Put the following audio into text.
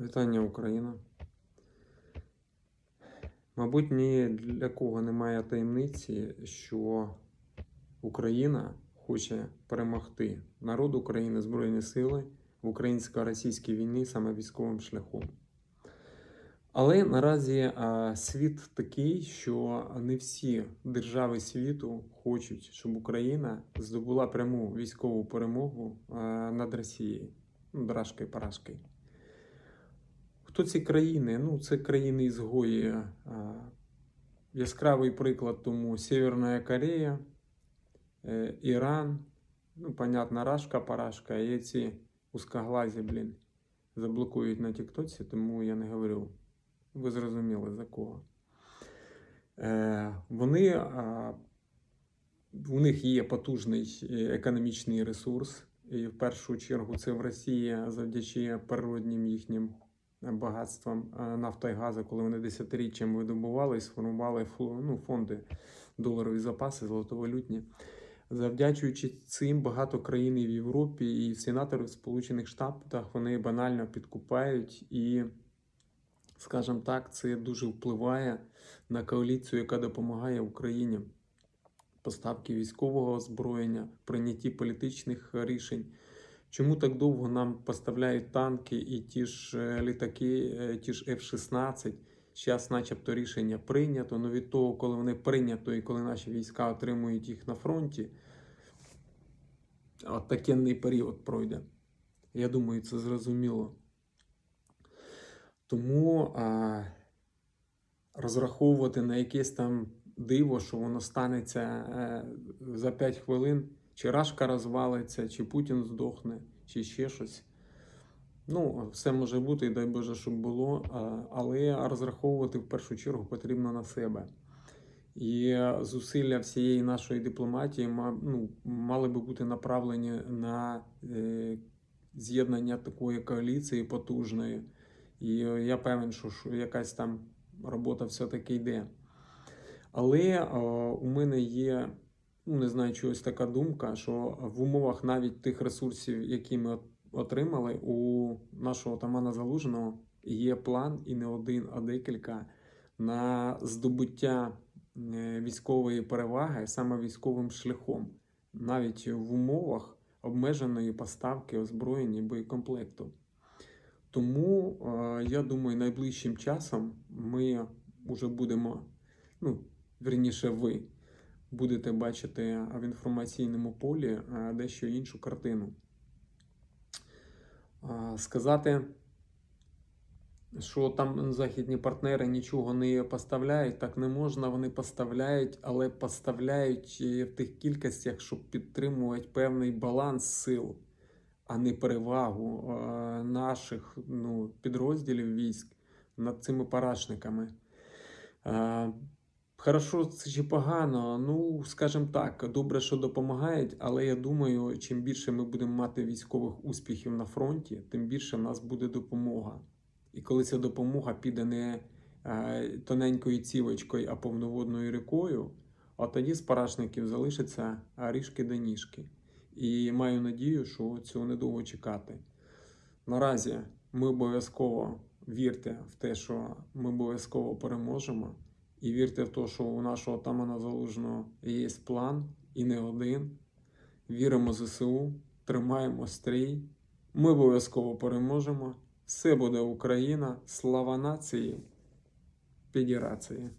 Вітання Україна. Мабуть, ні для кого немає таємниці, що Україна хоче перемогти народ України, Збройні сили в українсько-російській війні саме військовим шляхом. Але наразі світ такий, що не всі держави світу хочуть, щоб Україна здобула пряму військову перемогу над Росією, драшкою парашкою. Хто ці країни? Ну, це країни ізгої. Яскравий приклад тому Северна Корея, е, Іран, ну, понятно, Рашка, Парашка, і ці узкоглазі, блін, заблокують на Тіктоці, тому я не говорю. Ви зрозуміли за кого. Е, вони, у них є потужний е, економічний ресурс, і в першу чергу це в Росії завдячує природнім їхнім багатствам е, нафта і газу, коли вони десятиріччям видобували і сформували ну, фонди доларові запаси золотовалютні. Завдячуючи цим, багато країн і в Європі і сенатори в Сполучених Штатах вони банально підкупають і, скажімо так, це дуже впливає на коаліцію, яка допомагає Україні поставки військового озброєння, прийнятті політичних рішень. Чому так довго нам поставляють танки і ті ж е, літаки, е, ті ж F-16? Зараз, начебто, рішення прийнято. але від того, коли вони прийнято і коли наші війська отримують їх на фронті, от такенний період пройде. Я думаю, це зрозуміло. Тому а, розраховувати на якесь там диво, що воно станеться е, за 5 хвилин, чи Рашка розвалиться, чи Путін здохне, чи ще щось. Ну, все може бути, і дай Боже, щоб було, але розраховувати в першу чергу потрібно на себе. І зусилля всієї нашої дипломатії ну, мали би бути направлені на е, з'єднання такої коаліції потужної. І я певен, що, якась там робота все-таки йде. Але е, у мене є, ну не знаю, чогось така думка, що в умовах навіть тих ресурсів, які ми отримали, у нашого отамана Залужного є план і не один, а декілька на здобуття е, військової переваги саме військовим шляхом, навіть в умовах обмеженої поставки озброєння боєкомплекту. Тому е, я думаю, найближчим часом ми вже будемо, ну, верніше, ви будете бачити в інформаційному полі е, дещо іншу картину. Сказати, що там західні партнери нічого не поставляють, так не можна. Вони поставляють, але поставляють е, в тих кількостях, щоб підтримувати певний баланс сил, а не перевагу е, наших ну, підрозділів військ над цими парашниками. Хорошо, чи погано? Ну, скажімо так, добре, що допомагають, але я думаю, чим більше ми будемо мати військових успіхів на фронті, тим більше в нас буде допомога. І коли ця допомога піде не е, тоненькою цівочкою, а повноводною рікою, от тоді з парашників залишиться ріжки до ніжки. І маю надію, що цього недовго чекати. Наразі ми обов'язково вірте в те, що ми обов'язково переможемо. І вірте в те, що у нашого отамана залужного є план і не один. Віримо ЗСУ, тримаємо стрій. Ми обов'язково переможемо. Все буде Україна, слава нації, федерації.